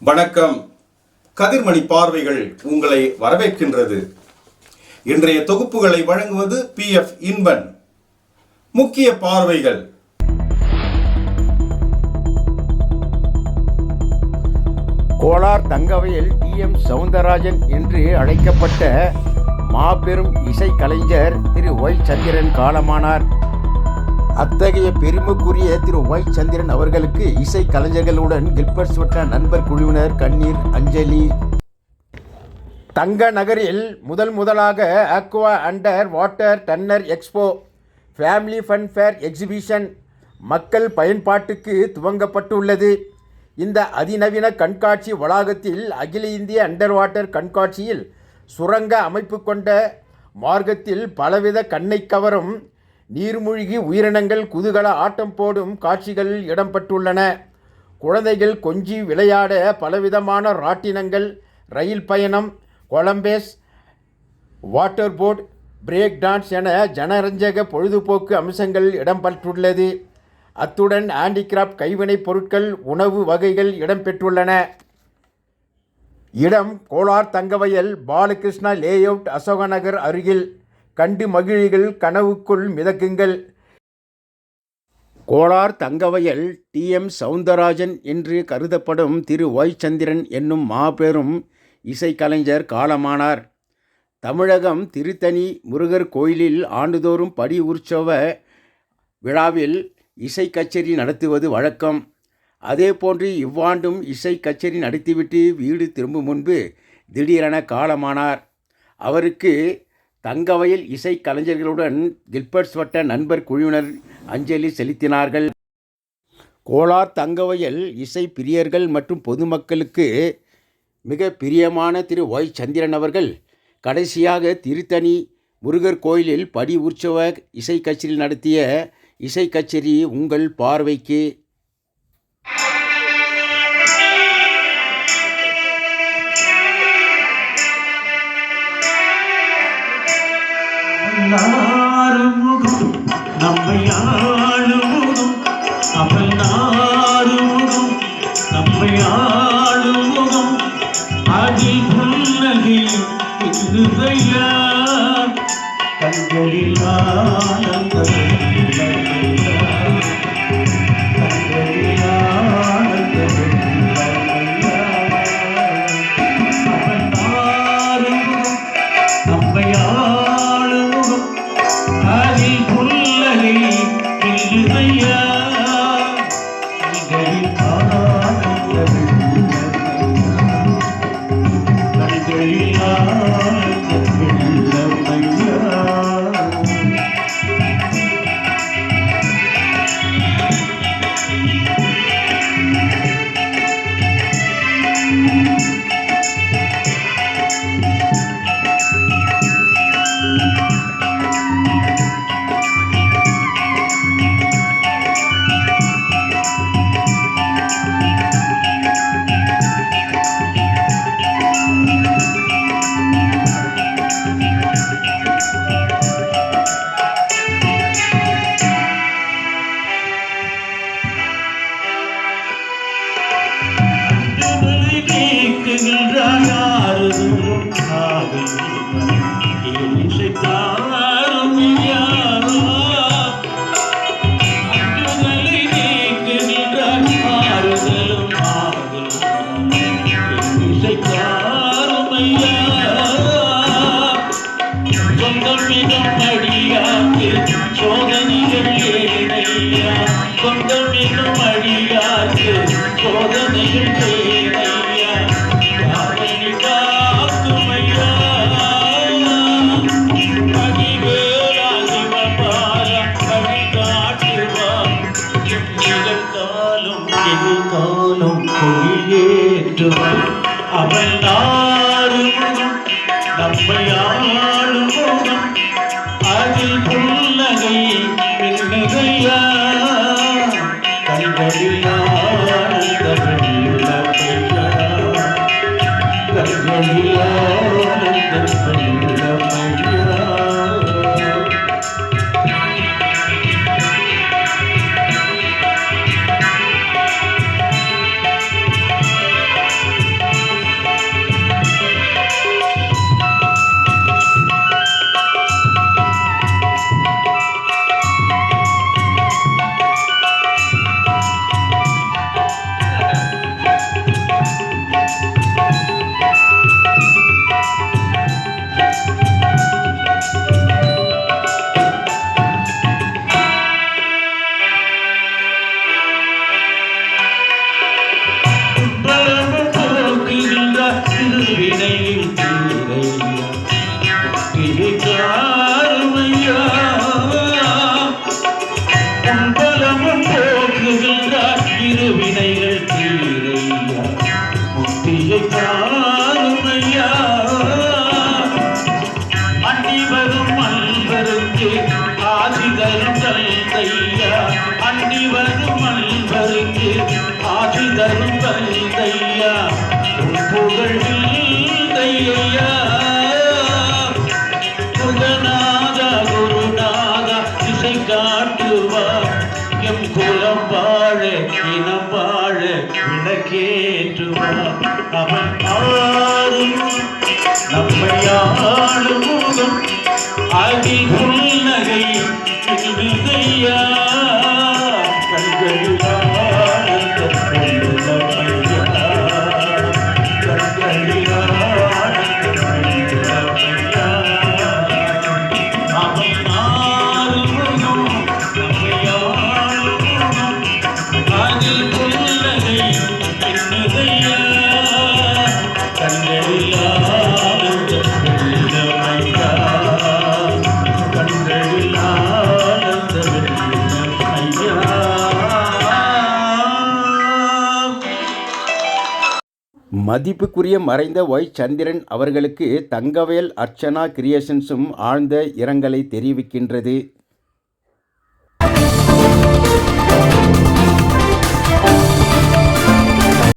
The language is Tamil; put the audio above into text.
வணக்கம். கதிர்மணி பார்வைகள் உங்களை வரவேற்கின்றது. இன்றைய தொகுப்புகளை வழங்குவது பி எஃப் இன்பன். முக்கிய பார்வைகள். கோலார் தங்கவையில் டி எம் சவுந்தரராஜன் என்று அழைக்கப்பட்ட மாபெரும் இசைக்கலைஞர் திரு ஒய் சந்திரன் காலமானார். அத்தகைய பெருமைக்குரிய திரு ஒய் சந்திரன் அவர்களுக்கு இசை கலைஞர்களுடன் கில்பர்ஸ் வட்ட நண்பர் குழுவினர் கண்ணீர் அஞ்சலி. தங்க நகரில் முதல் முதலாக aqua under water tunnel expo family fun fair exhibition மக்கள் பயன்பாட்டுக்கு துவங்கப்பட்டுள்ளது. இந்த அதிநவீன கண்காட்சி வளாகத்தில் அகில இந்திய அண்டர் வாட்டர் கண்காட்சியில் சுரங்க அமைப்பு கொண்ட மார்க்கத்தில் பலவித கண்ணை கவரும் நீர்மூழ்கி உயிரினங்கள் குதூகல ஆட்டம் போடும் காட்சிகள் இடம்பெற்றுள்ளன. குழந்தைகள் கொஞ்சி விளையாட பலவிதமான ராட்டினங்கள் ரயில் பயணம் Columbus water boat break dance என ஜனரஞ்சக பொழுதுபோக்கு அம்சங்கள் இடம்பெற்றுள்ளது. அத்துடன் ஹேண்டிகிராஃப்ட் கைவினைப் பொருட்கள் உணவு வகைகள் இடம்பெற்றுள்ளன. இடம் கோலார் தங்கவயல் பாலகிருஷ்ணா லேஅவுட் அசோகநகர் அருகில். கண்டு மகிழ்கள் கனவுக்குள் மிதக்குங்கள். கோலார் தங்கவயல் டி. எம். சவுந்தரராஜன் என்று கருதப்படும் திரு. ஒய்சந்திரன் என்னும் மாபெரும் இசைக்கலைஞர் காலமானார். தமிழகம் திருத்தணி முருகர் கோயிலில் ஆண்டுதோறும் படி உற்சவ விழாவில் இசை கச்சேரி நடத்துவது வழக்கம். அதேபோன்று இவ்வாண்டும் இசை கச்சேரி நடத்திவிட்டு வீடு திரும்பும் முன்பு திடீரென காலமானார். அவருக்கு தங்கவயல் இசை கலைஞர்களுடன் கில்பர்ட்ஸ் வட்ட நண்பர் குழுவினர் அஞ்சலி செலுத்தினார்கள். கோலார் தங்கவயல் இசை பிரியர்கள் மற்றும் பொதுமக்களுக்கு மிக பிரியமான திரு ஒய். சந்திரன் அவர்கள் கடைசியாக திருத்தணி முருகர் கோயிலில் படி உற்சவ இசை கச்சேரி நடத்திய இசை கச்சேரி உங்கள் பார்வைக்கு நம்மை ஆளுமுகம் அதில் புன்னகை இருதையா கண்களில் ஆனந்தம் அவள் நம்மை ஆளும் தரும் தந்தையா அண்ணி வரும் அன்பருக்கு ஆதி தரும் தந்தையா புகழ் தையா புகநாதா குருநாதா இசை காட்டுவா எம் குலம் வாழ இனம் வாழ விளக்கேற்றுவா விதையா மதிப்புக்குரிய மறைந்த ஒய் சந்திரன் அவர்களுக்கு தங்கவேல் அர்ச்சனா கிரியேஷன்ஸும் ஆழ்ந்த இரங்கலை தெரிவிக்கின்றது.